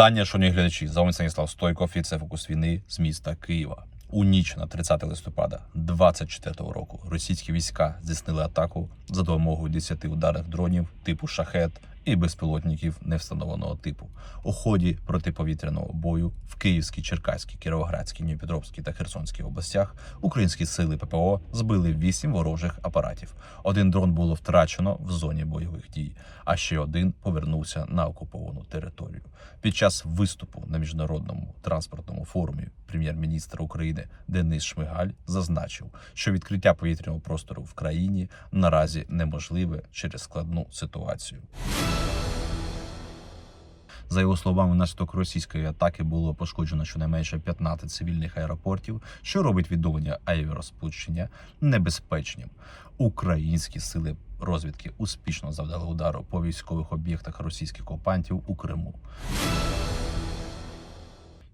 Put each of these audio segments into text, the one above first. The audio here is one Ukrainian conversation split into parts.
Вітання, шановні глядачі. З вами Станіслав Стойков і фокус війни з міста Києва. У ніч на 30 листопада 24 року російські війська здійснили атаку за допомогою 10 ударних дронів типу шахет і безпілотників невстановленого типу. У ході протиповітряного бою в Київській, Черкаській, Кіровоградській, Дніпропетровській та Херсонській областях українські сили ППО збили 8 ворожих апаратів. Один дрон було втрачено в зоні бойових дій, а ще один повернувся на окуповану територію. Під час виступу на міжнародному транспортному форумі прем'єр-міністр України Денис Шмигаль зазначив, що відкриття повітряного простору в країні наразі неможливе через складну ситуацію. За його словами, внаслідок російської атаки було пошкоджено щонайменше 15 цивільних аеропортів, що робить відновлення авіарозполучення небезпечним. Українські сили розвідки успішно завдали удару по військових об'єктах російських окупантів у Криму.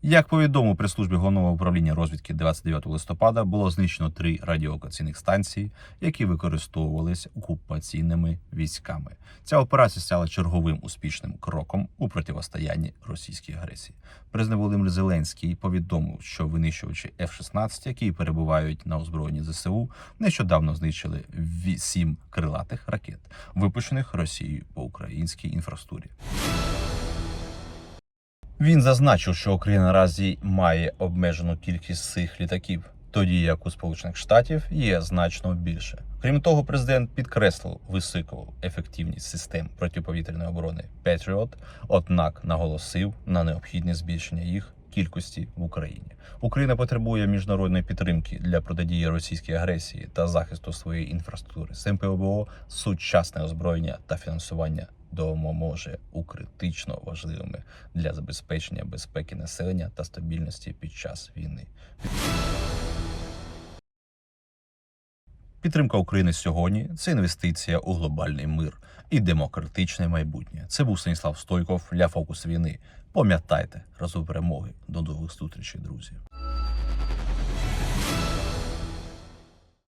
Як повідомив при службі головного управління розвідки 29 листопада, було знищено три радіолокаційних станції, які використовувалися окупаційними військами. Ця операція стала черговим успішним кроком у противостоянні російській агресії. Президент Володимир Зеленський повідомив, що винищувачі F-16, які перебувають на озброєнні ЗСУ, нещодавно знищили сім крилатих ракет, випущених Росією по українській інфраструктурі. Він зазначив, що Україна наразі має обмежену кількість цих літаків, тоді як у Сполучених Штатів є значно більше. Крім того, президент підкреслив високу ефективність систем протиповітряної оборони Patriot, однак наголосив на необхідність збільшення їх кількості в Україні. Україна потребує міжнародної підтримки для протидії російській агресії та захисту своєї інфраструктури. СМПО сучасне озброєння та фінансування допоможе у критично важливими для забезпечення безпеки населення та стабільності під час війни. Підтримка України сьогодні це інвестиція у глобальний мир і демократичне майбутнє. Це був Станіслав Стойков для фокус війни. Пам'ятайте разом перемоги. До нових зустрічей, друзі.